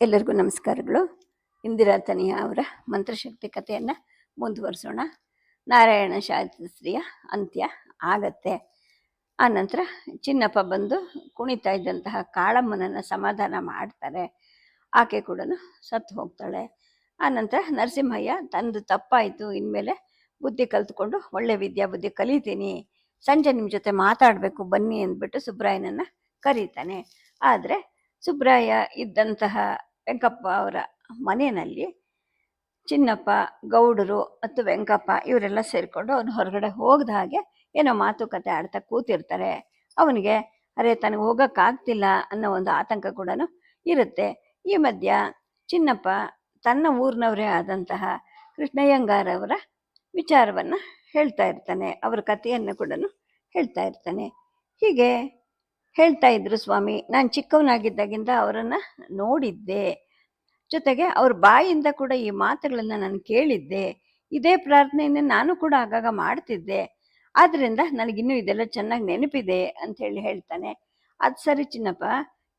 ಎಲ್ಲರಿಗೂ ನಮಸ್ಕಾರಗಳು. ಇಂದಿರಾ ತನಿಯ ಅವರ ಮಂತ್ರಶಕ್ತಿ ಕಥೆಯನ್ನು ಮುಂದುವರಿಸೋಣ. ನಾರಾಯಣ ಶಾಸ್ತ್ರೀಯ ಅಂತ್ಯ ಆಗತ್ತೆ. ಆನಂತರ ನಂತರ ಚಿನ್ನಪ್ಪ ಬಂದು ಕುಣಿತಾ ಇದ್ದಂತಹ ಕಾಳಮ್ಮನನ್ನು ಸಮಾಧಾನ ಮಾಡ್ತಾರೆ. ಆಕೆ ಕೂಡ ಸತ್ತು ಹೋಗ್ತಾಳೆ. ಆನಂತರ ನಂತರ ನರಸಿಂಹಯ್ಯ, ತಂದು ತಪ್ಪಾಯಿತು, ಇನ್ಮೇಲೆ ಬುದ್ಧಿ ಕಲ್ತ್ಕೊಂಡು ಒಳ್ಳೆ ವಿದ್ಯಾ ಬುದ್ಧಿ ಕಲಿತೀನಿ. ಸಂಜೆ ನಿಮ್ಮ ಜೊತೆ ಮಾತಾಡಬೇಕು, ಬನ್ನಿ ಅಂದ್ಬಿಟ್ಟು ಸುಬ್ರಾಯನನ್ನು ಕರೀತಾನೆ. ಆದರೆ ಸುಬ್ರಾಯ ಇದ್ದಂತಹ ವೆಂಕಪ್ಪ ಅವರ ಮನೆಯಲ್ಲಿ ಚಿನ್ನಪ್ಪ, ಗೌಡರು ಮತ್ತು ವೆಂಕಪ್ಪ ಇವರೆಲ್ಲ ಸೇರಿಕೊಂಡು ಅವನು ಹೊರಗಡೆ ಹೋಗದ ಹಾಗೆ ಏನೋ ಮಾತುಕತೆ ಆಡ್ತಾ ಕೂತಿರ್ತಾರೆ. ಅವನಿಗೆ, ಅರೆ, ತನಗೆ ಹೋಗೋಕ್ಕಾಗ್ತಿಲ್ಲ ಅನ್ನೋ ಒಂದು ಆತಂಕ ಕೂಡ ಇರುತ್ತೆ. ಈ ಮಧ್ಯ ಚಿನ್ನಪ್ಪ ತನ್ನ ಊರಿನವರೇ ಆದಂತಹ ಕೃಷ್ಣಯ್ಯಂಗಾರವರ ವಿಚಾರವನ್ನು ಹೇಳ್ತಾ ಇರ್ತಾನೆ. ಅವರ ಕಥೆಯನ್ನು ಕೂಡ ಹೇಳ್ತಾ ಇರ್ತಾನೆ. ಹೀಗೆ ಹೇಳ್ತಾ ಇದ್ರು ಸ್ವಾಮಿ. ನಾನು ಚಿಕ್ಕವನಾಗಿದ್ದಾಗಿಂದ ಅವರನ್ನು ನೋಡಿದ್ದೆ. ಜೊತೆಗೆ ಅವ್ರ ಬಾಯಿಂದ ಕೂಡ ಈ ಮಾತುಗಳನ್ನು ನಾನು ಕೇಳಿದ್ದೆ. ಇದೇ ಪ್ರಾರ್ಥನೆಯನ್ನು ನಾನು ಕೂಡ ಆಗಾಗ ಮಾಡ್ತಿದ್ದೆ. ಆದ್ದರಿಂದ ನನಗಿನ್ನೂ ಇದೆಲ್ಲ ಚೆನ್ನಾಗಿ ನೆನಪಿದೆ ಅಂತ ಹೇಳಿ ಹೇಳ್ತಾನೆ. ಅದು ಸರಿ ಚಿನ್ನಪ್ಪ.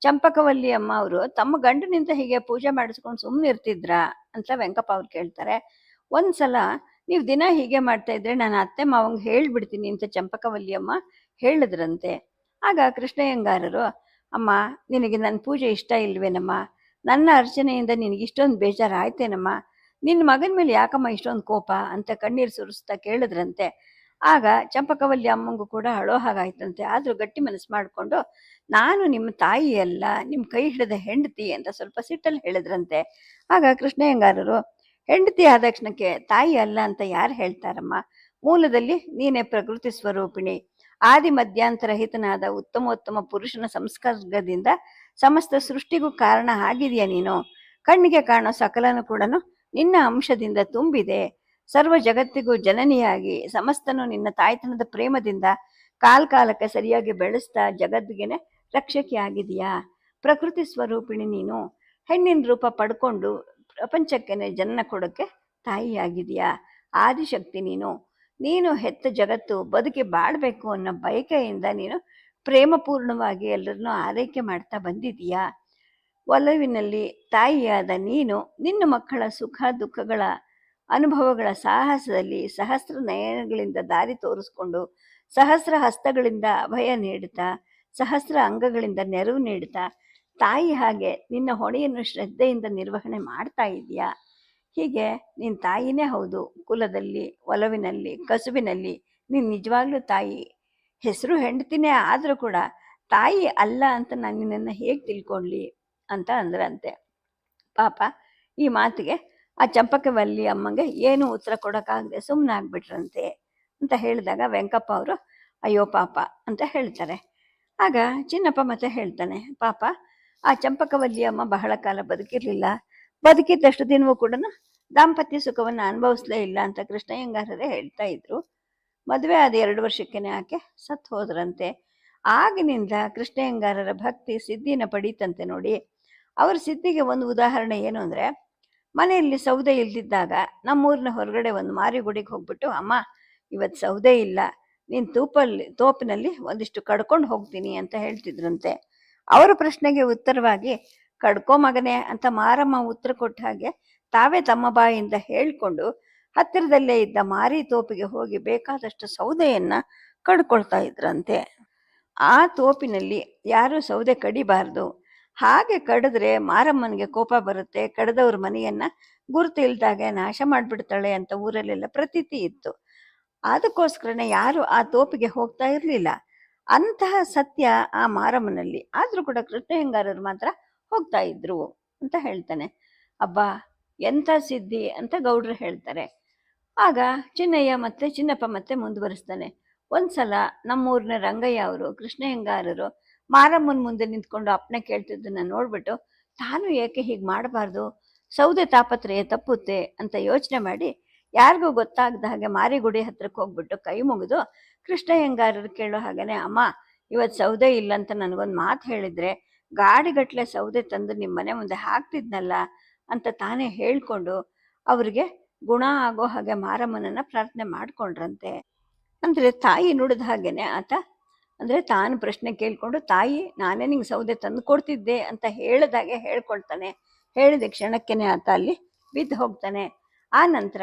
ಚಂಪಕವಲ್ಲಿ ಅಮ್ಮ ಅವರು ತಮ್ಮ ಗಂಡನಿಂದ ಹೀಗೆ ಪೂಜೆ ಮಾಡಿಸ್ಕೊಂಡು ಸುಮ್ಮನೆ ಇರ್ತಿದ್ರಾ ಅಂತ ವೆಂಕಪ್ಪ ಅವ್ರು ಕೇಳ್ತಾರೆ. ಒಂದ್ಸಲ ನೀವು ದಿನ ಹೀಗೆ ಮಾಡ್ತಾ ಇದ್ರೆ ನಾನು ಅತ್ತೆ ಮಾವಂಗೆ ಹೇಳ್ಬಿಡ್ತೀನಿ ಅಂತ ಚಂಪಕವಲ್ಲಿ ಅಮ್ಮ ಹೇಳಿದ್ರಂತೆ. ಆಗ ಕೃಷ್ಣಯ್ಯಂಗಾರರು, ಅಮ್ಮ, ನಿನಗೆ ನನ್ನ ಪೂಜೆ ಇಷ್ಟ ಇಲ್ವೇನಮ್ಮ? ನನ್ನ ಅರ್ಚನೆಯಿಂದ ನಿನಗೆ ಇಷ್ಟೊಂದು ಬೇಜಾರು ಆಯ್ತೇನಮ್ಮ ನಿನ್ನ ಮಗನ ಮೇಲೆ ಯಾಕಮ್ಮ ಇಷ್ಟೊಂದು ಕೋಪ? ಅಂತ ಕಣ್ಣೀರು ಸುರಿಸ್ತಾ ಕೇಳಿದ್ರಂತೆ. ಆಗ ಚಂಪಕವಲ್ಲಿ ಅಮ್ಮಂಗೂ ಕೂಡ ಅಳೋ ಹಾಗಾಯ್ತಂತೆ. ಆದರೂ ಗಟ್ಟಿ ಮನಸ್ಸು ಮಾಡಿಕೊಂಡು, ನಾನು ನಿಮ್ಮ ತಾಯಿ ಅಲ್ಲ, ನಿಮ್ಮ ಕೈ ಹಿಡಿದ ಹೆಂಡತಿ ಅಂತ ಸ್ವಲ್ಪ ಸಿಟ್ಟಲ್ಲಿ ಹೇಳಿದ್ರಂತೆ. ಆಗ ಕೃಷ್ಣಯ್ಯಂಗಾರರು, ಹೆಂಡತಿ ಆದ ತಕ್ಷಣಕ್ಕೆ ತಾಯಿ ಅಲ್ಲ ಅಂತ ಯಾರು ಹೇಳ್ತಾರಮ್ಮ? ಮೂಲದಲ್ಲಿ ನೀನೇ ಪ್ರಕೃತಿ ಸ್ವರೂಪಿಣಿ. ಆದಿ ಮಧ್ಯಾಂತರಹಿತನಾದ ಉತ್ತಮೋತ್ತಮ ಪುರುಷನ ಸಂಸ್ಕರ್ಗದಿಂದ ಸಮಸ್ತ ಸೃಷ್ಟಿಗೂ ಕಾರಣ ಆಗಿದೆಯಾ ನೀನು? ಕಣ್ಣಿಗೆ ಕಾಣೋ ಸಕಲನು ಕೂಡ ನಿನ್ನ ಅಂಶದಿಂದ ತುಂಬಿದೆ. ಸರ್ವ ಜಗತ್ತಿಗೂ ಜನನಿಯಾಗಿ ಸಮಸ್ತನು ನಿನ್ನ ತಾಯ್ತನದ ಪ್ರೇಮದಿಂದ ಕಾಲ್ ಕಾಲಕ್ಕೆ ಸರಿಯಾಗಿ ಬೆಳೆಸ್ತಾ ಜಗದ್ಗೆನೆ ರಕ್ಷಕಿ ಆಗಿದೆಯಾ ಪ್ರಕೃತಿ ಸ್ವರೂಪಿಣಿ ನೀನು. ಹೆಣ್ಣಿನ ರೂಪ ಪಡ್ಕೊಂಡು ಪ್ರಪಂಚಕ್ಕೆ ಜನ್ನ ಕೊಡೋಕ್ಕೆ ತಾಯಿಯಾಗಿದೆಯಾ? ಆದಿಶಕ್ತಿ ನೀನು. ನೀನು ಹೆತ್ತ ಜಗತ್ತು ಬದುಕಿ ಬಾಳ್ಬೇಕು ಅನ್ನೋ ಬಯಕೆಯಿಂದ ನೀನು ಪ್ರೇಮಪೂರ್ಣವಾಗಿ ಎಲ್ಲರನ್ನೂ ಆರೈಕೆ ಮಾಡ್ತಾ ಬಂದಿದೀಯಾ ಒಲವಿನಲ್ಲಿ ತಾಯಿಯಾದ ನೀನು ನಿನ್ನ ಮಕ್ಕಳ ಸುಖ, ದುಃಖಗಳ ಅನುಭವಗಳ ಸಾಹಸದಲ್ಲಿ ಸಹಸ್ರ ನಯನಗಳಿಂದ ದಾರಿ ತೋರಿಸ್ಕೊಂಡು ಸಹಸ್ರ ಹಸ್ತಗಳಿಂದ ಅಭಯ ನೀಡುತ್ತಾ, ಸಹಸ್ರ ಅಂಗಗಳಿಂದ ನೆರವು ನೀಡುತ್ತಾ, ತಾಯಿ ಹಾಗೆ ನಿನ್ನ ಹೊಣೆಯನ್ನು ಶ್ರದ್ಧೆಯಿಂದ ನಿರ್ವಹಣೆ ಮಾಡ್ತಾ ಇದೆಯಾ ಹೀಗೆ ನಿನ್ನ ತಾಯಿನೇ ಹೌದು. ಕುಲದಲ್ಲಿ, ಒಲವಿನಲ್ಲಿ ಕಸುಬಿನಲ್ಲಿ ನೀನು ನಿಜವಾಗ್ಲೂ ತಾಯಿ. ಹೆಸರು ಹೆಂಡತಿನೇ ಆದರೂ ಕೂಡ ತಾಯಿ ಅಲ್ಲ ಅಂತ ನಾನು ನಿನ್ನನ್ನು ಹೇಗೆ ತಿಳ್ಕೊಳ್ಳಿ ಅಂತ ಅಂದ್ರಂತೆ. ಪಾಪ ಈ ಮಾತಿಗೆ ಆ ಚಂಪಕವಲ್ಲಿ ಅಮ್ಮಂಗೆ ಏನು ಉತ್ತರ ಕೊಡೋಕ್ಕಾಗದೆ ಸುಮ್ಮನೆ ಆಗ್ಬಿಟ್ರಂತೆ ಅಂತ ಹೇಳಿದಾಗ ವೆಂಕಪ್ಪ ಅವರು, ಅಯ್ಯೋ ಪಾಪ ಅಂತ ಹೇಳ್ತಾರೆ. ಆಗ ಚಿನ್ನಪ್ಪ ಮತ್ತೆ ಹೇಳ್ತಾನೆ, ಪಾಪ, ಆ ಚಂಪಕವಲ್ಲಿ ಅಮ್ಮ ಬಹಳ ಕಾಲ ಬದುಕಿರ್ಲಿಲ್ಲ. ಬದುಕಿದ್ದಷ್ಟು ದಿನವೂ ಕೂಡ ದಾಂಪತ್ಯ ಸುಖವನ್ನು ಅನುಭವಿಸ್ಲೇ ಇಲ್ಲ ಅಂತ ಕೃಷ್ಣಯ್ಯಂಗಾರರೇ ಹೇಳ್ತಾ ಇದ್ರು. ಮದುವೆ ಆದ ಎರಡು ವರ್ಷಕ್ಕೇನೆ ಆಕೆ ಸತ್ತು ಹೋದ್ರಂತೆ. ಆಗಿನಿಂದ ಕೃಷ್ಣಯ್ಯಂಗಾರರ ಭಕ್ತಿ ಸಿದ್ಧಿನ ಪಡೀತಂತೆ ನೋಡಿ. ಅವ್ರ ಸಿದ್ಧಿಗೆ ಒಂದು ಉದಾಹರಣೆ ಏನು ಅಂದರೆ, ಮನೆಯಲ್ಲಿ ಸೌದೆ ಇಲ್ದಿದ್ದಾಗ ನಮ್ಮೂರಿನ ಹೊರಗಡೆ ಒಂದು ಮಾರಿಗುಡಿಗೆ ಹೋಗ್ಬಿಟ್ಟು, ಅಮ್ಮ ಇವತ್ತು ಸೌದೆ ಇಲ್ಲ. ನೀನು ತೂಪಲ್ಲಿ, ತೋಪಿನಲ್ಲಿ ಒಂದಿಷ್ಟು ಕಡ್ಕೊಂಡು ಹೋಗ್ತೀನಿ ಅಂತ ಹೇಳ್ತಿದ್ರಂತೆ. ಅವರ ಪ್ರಶ್ನೆಗೆ ಉತ್ತರವಾಗಿ ಕಡ್ಕೋ ಮಗನೇ ಅಂತ ಮಾರಮ್ಮ ಉತ್ತರ ಕೊಟ್ಟ ಹಾಗೆ ತಾವೇ ತಮ್ಮ ಬಾಯಿಂದ ಹೇಳ್ಕೊಂಡು ಹತ್ತಿರದಲ್ಲೇ ಇದ್ದ ಮಾರಿ ತೋಪಿಗೆ ಹೋಗಿ ಬೇಕಾದಷ್ಟು ಸೌದೆಯನ್ನ ಕಡ್ಕೊಳ್ತಾ ಇದ್ರಂತೆ. ಆ ತೋಪಿನಲ್ಲಿ ಯಾರೂ ಸೌದೆ ಕಡಿಬಾರ್ದು. ಹಾಗೆ ಕಡಿದ್ರೆ ಮಾರಮ್ಮನಿಗೆ ಕೋಪ ಬರುತ್ತೆ, ಕಡ್ದವ್ರ ಮನೆಯನ್ನ ಗುರುತು ಇಲ್ದಾಗೆ ನಾಶ ಮಾಡಿಬಿಡ್ತಾಳೆ ಅಂತ ಊರಲ್ಲೆಲ್ಲ ಪ್ರತೀತಿ ಇತ್ತು. ಅದಕ್ಕೋಸ್ಕರನೇ ಯಾರು ಆ ತೋಪಿಗೆ ಹೋಗ್ತಾ ಇರಲಿಲ್ಲ. ಅಂತಹ ಸತ್ಯ ಆ ಮಾರಮ್ಮನಲ್ಲಿ. ಆದರೂ ಕೂಡ ಕೃಷ್ಣಯ್ಯಂಗಾರರು ಮಾತ್ರ ಹೋಗ್ತಾ ಇದ್ರು ಅಂತ ಹೇಳ್ತಾನೆ. ಅಬ್ಬಾ, ಎಂಥ ಸಿದ್ಧಿ? ಅಂತ ಗೌಡ್ರು ಹೇಳ್ತಾರೆ. ಆಗ ಚಿನ್ನಯ್ಯ ಮತ್ತೆ ಚಿನ್ನಪ್ಪ ಮತ್ತೆ ಮುಂದುವರಿಸ್ತಾನೆ. ಒಂದ್ಸಲ ನಮ್ಮೂರಿನ ರಂಗಯ್ಯ ಅವರು ಕೃಷ್ಣಯ್ಯಂಗಾರರು ಮಾರಮ್ಮನ ಮುಂದೆ ನಿಂತ್ಕೊಂಡು ಅಪ್ಪನೆ ಕೇಳ್ತಿದ್ದನ್ನ ನೋಡ್ಬಿಟ್ಟು, ತಾನು ಏಕೆ ಹೀಗೆ ಮಾಡಬಾರ್ದು? ಸೌದೆ ತಾಪತ್ರಯ ತಪ್ಪುತ್ತೆ ಅಂತ ಯೋಚನೆ ಮಾಡಿ, ಯಾರಿಗೂ ಗೊತ್ತಾಗದ ಹಾಗೆ ಮಾರಿಗುಡಿ ಹತ್ರಕ್ಕೆ ಹೋಗ್ಬಿಟ್ಟು ಕೈ ಮುಗಿದು ಕೃಷ್ಣಯ್ಯಂಗಾರರು ಕೇಳೋ ಹಾಗೇನೆ, ಅಮ್ಮ ಇವತ್ತು ಸೌದೆ ಇಲ್ಲ ಅಂತ ನನಗೊಂದು ಮಾತು ಹೇಳಿದ್ರೆ ಗಾಡಿಗಟ್ಲೆ ಸೌದೆ ತಂದು ನಿಮ್ಮ ಮನೆ ಮುಂದೆ ಹಾಕ್ತಿದ್ನಲ್ಲ ಅಂತ ತಾನೇ ಹೇಳ್ಕೊಂಡು ಅವರಿಗೆ ಗುಣ ಆಗೋ ಹಾಗೆ ಮಾರಮ್ಮನನ್ನ ಪ್ರಾರ್ಥನೆ ಮಾಡ್ಕೊಂಡ್ರಂತೆ. ಅಂದ್ರೆ ತಾಯಿ ನುಡಿದ ಹಾಗೇನೆ ಆತ, ಅಂದ್ರೆ ತಾನು ಪ್ರಶ್ನೆ ಕೇಳ್ಕೊಂಡು, ತಾಯಿ, ನಾನೇ ನಿಂಗೆ ಸೌದೆ ತಂದು ಕೊಡ್ತಿದ್ದೆ ಅಂತ ಹೇಳಿದಾಗೆ ಹೇಳ್ಕೊಳ್ತಾನೆ. ಹೇಳಿದ ಕ್ಷಣಕ್ಕೇನೆ ಆತ ಅಲ್ಲಿ ಬಿದ್ದು ಹೋಗ್ತಾನೆ. ಆ ನಂತರ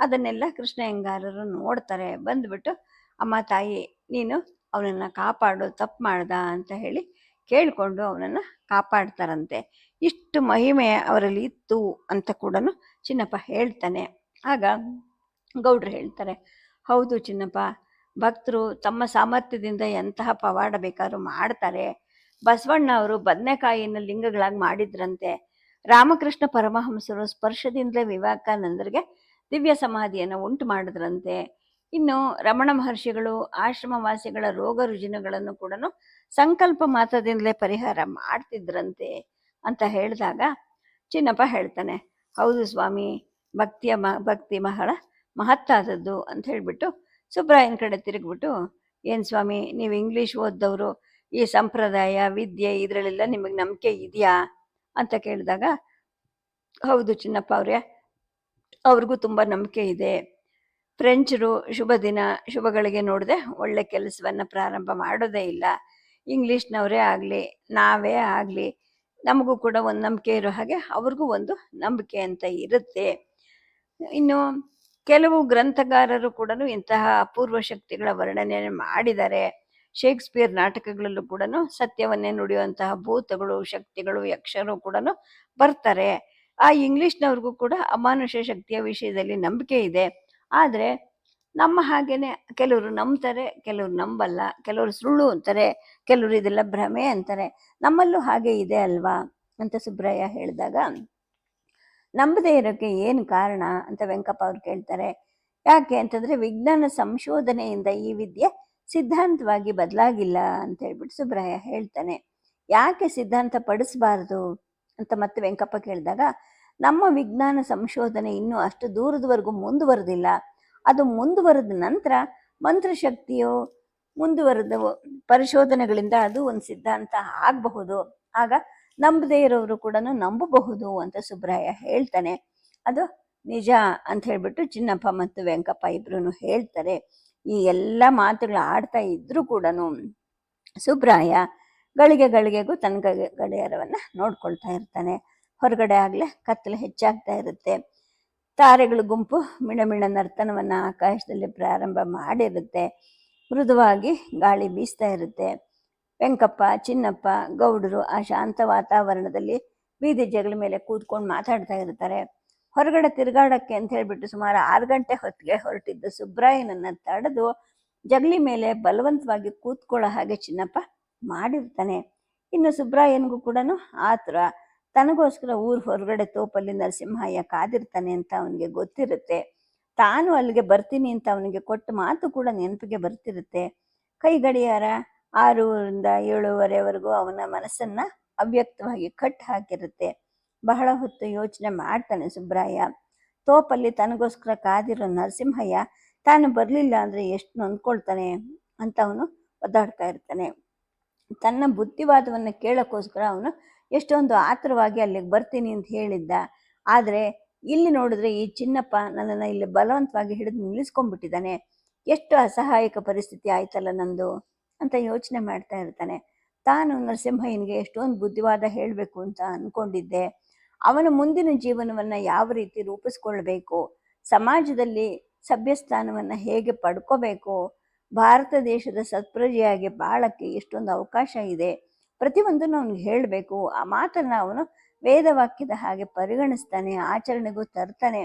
ಅದನ್ನೆಲ್ಲ ಕೃಷ್ಣ ಹೆಂಗಾರರು ನೋಡ್ತಾರೆ. ಬಂದ್ಬಿಟ್ಟು, ಅಮ್ಮ ತಾಯಿ, ನೀನು ಅವನನ್ನ ಕಾಪಾಡು, ತಪ್ಪು ಮಾಡ್ದ ಅಂತ ಹೇಳಿ ಕೇಳಿಕೊಂಡು ಅವನನ್ನು ಕಾಪಾಡ್ತಾರಂತೆ. ಇಷ್ಟು ಮಹಿಮೆ ಅವರಲ್ಲಿ ಇತ್ತು ಅಂತ ಕೂಡ ಚಿನ್ನಪ್ಪ ಹೇಳ್ತಾನೆ. ಆಗ ಗೌಡ್ರು ಹೇಳ್ತಾರೆ, ಹೌದು ಚಿನ್ನಪ್ಪ, ಭಕ್ತರು ತಮ್ಮ ಸಾಮರ್ಥ್ಯದಿಂದ ಎಂತಹ ಪವಾಡ ಬೇಕಾದ್ರೂ ಮಾಡ್ತಾರೆ. ಬಸವಣ್ಣ ಅವರು ಬದನೆಕಾಯಿನ ಲಿಂಗಗಳಾಗಿ ಮಾಡಿದ್ರಂತೆ. ರಾಮಕೃಷ್ಣ ಪರಮಹಂಸರು ಸ್ಪರ್ಶದಿಂದಲೇ ವಿವೇಕಾನಂದರಿಗೆ ದಿವ್ಯ ಸಮಾಧಿಯನ್ನು ಉಂಟು ಮಾಡಿದ್ರಂತೆ. ಇನ್ನು ರಮಣ ಮಹರ್ಷಿಗಳು, ಆಶ್ರಮವಾಸಿಗಳ ರೋಗ ರುಜಿನಗಳನ್ನು ಕೂಡ ಸಂಕಲ್ಪ ಮಾತ್ರದಿಂದಲೇ ಪರಿಹಾರ ಮಾಡ್ತಿದ್ರಂತೆ ಅಂತ ಹೇಳಿದಾಗ ಚಿನ್ನಪ್ಪ ಹೇಳ್ತಾನೆ, ಹೌದು ಸ್ವಾಮಿ, ಭಕ್ತಿಯ ಮ, ಭಕ್ತಿ ಬಹಳ ಮಹತ್ತಾದದ್ದು ಅಂತ ಹೇಳಿಬಿಟ್ಟು ಸುಬ್ರಾಯನ್ ಕಡೆ ತಿರುಗಿಬಿಟ್ಟು, ಏನು ಸ್ವಾಮಿ, ನೀವು ಇಂಗ್ಲೀಷ್ ಓದ್ದವರು, ಈ ಸಂಪ್ರದಾಯ, ವಿದ್ಯೆ ಇದರಲ್ಲೆಲ್ಲ ನಿಮಗೆ ನಂಬಿಕೆ ಇದೆಯಾ? ಅಂತ ಕೇಳಿದಾಗ, ಹೌದು ಚಿನ್ನಪ್ಪ ಅವರೇ, ಅವ್ರಿಗೂ ತುಂಬ ನಂಬಿಕೆ ಇದೆ. ಫ್ರೆಂಚರು ಶುಭ ದಿನ, ಶುಭಗಳಿಗೆ ನೋಡದೆ ಒಳ್ಳೆ ಕೆಲಸವನ್ನು ಪ್ರಾರಂಭ ಮಾಡೋದೇ ಇಲ್ಲ. ಇಂಗ್ಲೀಷ್ನವರೇ ಆಗಲಿ, ನಾವೇ ಆಗಲಿ, ನಮಗೂ ಕೂಡ ಒಂದು ನಂಬಿಕೆ ಇರೋ ಹಾಗೆ ಅವ್ರಿಗೂ ಒಂದು ನಂಬಿಕೆ ಅಂತ ಇರುತ್ತೆ. ಇನ್ನು ಕೆಲವು ಗ್ರಂಥಗಾರರು ಕೂಡ ಇಂತಹ ಅಪೂರ್ವ ಶಕ್ತಿಗಳ ವರ್ಣನೆ ಮಾಡಿದ್ದಾರೆ. ಶೇಕ್ಸ್ಪಿಯರ್ ನಾಟಕಗಳಲ್ಲೂ ಕೂಡ ಸತ್ಯವನ್ನೇ ನುಡಿಯುವಂತಹ ಭೂತಗಳು, ಶಕ್ತಿಗಳು, ಯಕ್ಷರು ಕೂಡ ಬರ್ತಾರೆ. ಆ ಇಂಗ್ಲಿಷ್ನವ್ರಿಗೂ ಕೂಡ ಅಮಾನುಷ ಶಕ್ತಿಯ ವಿಷಯದಲ್ಲಿ ನಂಬಿಕೆ ಇದೆ. ಆದರೆ ನಮ್ಮ ಹಾಗೇನೆ ಕೆಲವರು ನಂಬ್ತಾರೆ, ಕೆಲವರು ನಂಬಲ್ಲ, ಕೆಲವರು ಸುಳ್ಳು ಅಂತಾರೆ, ಕೆಲವರು ಇದೆಲ್ಲ ಭ್ರಮೆ ಅಂತಾರೆ. ನಮ್ಮಲ್ಲೂ ಹಾಗೆ ಇದೆ ಅಲ್ವಾ? ಅಂತ ಸುಬ್ರಯ್ಯ ಹೇಳಿದಾಗ, ನಂಬದೇ ಇರೋಕ್ಕೆ ಏನು ಕಾರಣ ಅಂತ ವೆಂಕಪ್ಪ ಅವ್ರು ಕೇಳ್ತಾರೆ. ಯಾಕೆ ಅಂತಂದ್ರೆ ವಿಜ್ಞಾನ ಸಂಶೋಧನೆಯಿಂದ ಈ ವಿದ್ಯೆ ಸಿದ್ಧಾಂತವಾಗಿ ಬದಲಾಗಿಲ್ಲ ಅಂತ ಹೇಳ್ಬಿಟ್ಟು ಸುಬ್ರಯ್ಯ ಹೇಳ್ತಾನೆ. ಯಾಕೆ ಸಿದ್ಧಾಂತ ಪಡಿಸಬಾರ್ದು ಅಂತ ಮತ್ತೆ ವೆಂಕಪ್ಪ ಕೇಳಿದಾಗ, ನಮ್ಮ ವಿಜ್ಞಾನ ಸಂಶೋಧನೆ ಇನ್ನೂ ಅಷ್ಟು ದೂರದವರೆಗೂ ಮುಂದುವರೆದಿಲ್ಲ. ಅದು ಮುಂದುವರೆದ ನಂತರ ಮಂತ್ರಶಕ್ತಿಯು ಮುಂದುವರೆದ ಪರಿಶೋಧನೆಗಳಿಂದ ಅದು ಒಂದು ಸಿದ್ಧಾಂತ ಆಗಬಹುದು. ಆಗ ನಂಬದೇ ಇರೋರು ಕೂಡ ನಂಬಬಹುದು ಅಂತ ಸುಬ್ರಾಯ ಹೇಳ್ತಾನೆ. ಅದು ನಿಜ ಅಂತ ಹೇಳ್ಬಿಟ್ಟು ಚಿನ್ನಪ್ಪ ಮತ್ತು ವೆಂಕಪ್ಪ ಇಬ್ರು ಹೇಳ್ತಾರೆ. ಈ ಎಲ್ಲ ಮಾತುಗಳು ಆಡ್ತಾ ಇದ್ರೂ ಕೂಡ ಸುಬ್ರಾಯ ಗಳಿಗೆ ಗಳಿಗೆಗೂ ತನ್ನ ಗ- ಗಡಿಯಾರವನ್ನ ನೋಡ್ಕೊಳ್ತಾ ಇರ್ತಾನೆ. ಹೊರಗಡೆ ಆಗಲೇ ಕತ್ತಲು ಹೆಚ್ಚಾಗ್ತಾ ಇರುತ್ತೆ. ತಾರೆಗಳ ಗುಂಪು ಮಿಣಮಿಣ ನರ್ತನವನ್ನು ಆಕಾಶದಲ್ಲಿ ಪ್ರಾರಂಭ ಮಾಡಿರುತ್ತೆ. ಮೃದುವಾಗಿ ಗಾಳಿ ಬೀಸ್ತಾ ಇರುತ್ತೆ. ವೆಂಕಪ್ಪ, ಚಿನ್ನಪ್ಪ, ಗೌಡರು ಆ ಶಾಂತ ವಾತಾವರಣದಲ್ಲಿ ಬೀದಿ ಜಗಳ ಮೇಲೆ ಕೂತ್ಕೊಂಡು ಮಾತಾಡ್ತಾ ಇರ್ತಾರೆ. ಹೊರಗಡೆ ತಿರುಗಾಡಕ್ಕೆ ಅಂತ ಹೇಳಿಬಿಟ್ಟು ಸುಮಾರು ಆರು ಗಂಟೆ ಹೊತ್ತಿಗೆ ಹೊರಟಿದ್ದ ಸುಬ್ರಾಯನನ್ನು ತಡೆದು ಜಗಲಿ ಮೇಲೆ ಬಲವಂತವಾಗಿ ಕೂತ್ಕೊಳ್ಳೋ ಹಾಗೆ ಚಿನ್ನಪ್ಪ ಮಾಡಿರ್ತಾನೆ. ಇನ್ನು ಸುಬ್ರಾಯನಿಗೂ ಕೂಡ ಆತರ ತನಗೋಸ್ಕರ ಊರು ಹೊರಗಡೆ ತೋಪಲ್ಲಿ ನರಸಿಂಹಯ್ಯ ಕಾದಿರ್ತಾನೆ ಅಂತ ಅವನಿಗೆ ಗೊತ್ತಿರುತ್ತೆ. ತಾನು ಅಲ್ಲಿಗೆ ಬರ್ತೀನಿ ಅಂತ ಅವನಿಗೆ ಕೊಟ್ಟ ಮಾತು ಕೂಡ ನೆನಪಿಗೆ ಬರ್ತಿರುತ್ತೆ. ಕೈ ಗಡಿಯಾರ ಆರೂರಿಂದ ಏಳುವರೆವರೆಗೂ ಅವನ ಮನಸ್ಸನ್ನ ಅವ್ಯಕ್ತವಾಗಿ ಕಟ್ ಹಾಕಿರುತ್ತೆ. ಬಹಳ ಹೊತ್ತು ಯೋಚನೆ ಮಾಡ್ತಾನೆ ಸುಬ್ರಾಯ. ತೋಪಲ್ಲಿ ತನಗೋಸ್ಕರ ಕಾದಿರೋ ನರಸಿಂಹಯ್ಯ, ತಾನು ಬರಲಿಲ್ಲ ಅಂದ್ರೆ ಎಷ್ಟು ನೊಂದ್ಕೊಳ್ತಾನೆ ಅಂತ ಅವನು ಒದ್ದಾಡ್ತಾ ಇರ್ತಾನೆ. ತನ್ನ ಬುದ್ಧಿವಾದವನ್ನು ಕೇಳೋಕ್ಕೋಸ್ಕರ ಅವನು ಎಷ್ಟೊಂದು ಆತುರವಾಗಿ ಅಲ್ಲಿಗೆ ಬರ್ತೀನಿ ಅಂತ ಹೇಳಿದ್ದ. ಆದರೆ ಇಲ್ಲಿ ನೋಡಿದ್ರೆ ಈ ಚಿನ್ನಪ್ಪ ನನ್ನನ್ನು ಇಲ್ಲಿ ಬಲವಂತವಾಗಿ ಹಿಡಿದು ನಿಲ್ಲಿಸ್ಕೊಂಡ್ಬಿಟ್ಟಿದ್ದಾನೆ. ಎಷ್ಟು ಅಸಹಾಯಕ ಪರಿಸ್ಥಿತಿ ಆಯ್ತಲ್ಲ ನಂದು ಅಂತ ಯೋಚನೆ ಮಾಡ್ತಾ ಇರ್ತಾನೆ. ತಾನು ನರಸಿಂಹಯ್ಯನಿಗೆ ಎಷ್ಟೊಂದು ಬುದ್ಧಿವಾದ ಹೇಳಬೇಕು ಅಂತ ಅನ್ಕೊಂಡಿದ್ದೆ. ಅವನ ಮುಂದಿನ ಜೀವನವನ್ನ ಯಾವ ರೀತಿ ರೂಪಿಸ್ಕೊಳ್ಬೇಕು? ಸಮಾಜದಲ್ಲಿ ಸಭ್ಯಸ್ಥಾನವನ್ನು ಹೇಗೆ ಪಡ್ಕೋಬೇಕು? ಭಾರತ ದೇಶದ ಸತ್ಪ್ರಜೆಯಾಗಿ ಬಾಳಕ್ಕೆ ಎಷ್ಟೊಂದು ಅವಕಾಶ ಇದೆ. ಪ್ರತಿಯೊಂದನ್ನು ಅವನಿಗೆ ಹೇಳಬೇಕು, ಆ ಮಾತನ್ನ ಅವನು ವೇದವಾಕ್ಯದ ಹಾಗೆ ಪರಿಗಣಿಸ್ತಾನೆ, ಆಚರಣೆಗೂ ತರ್ತಾನೆ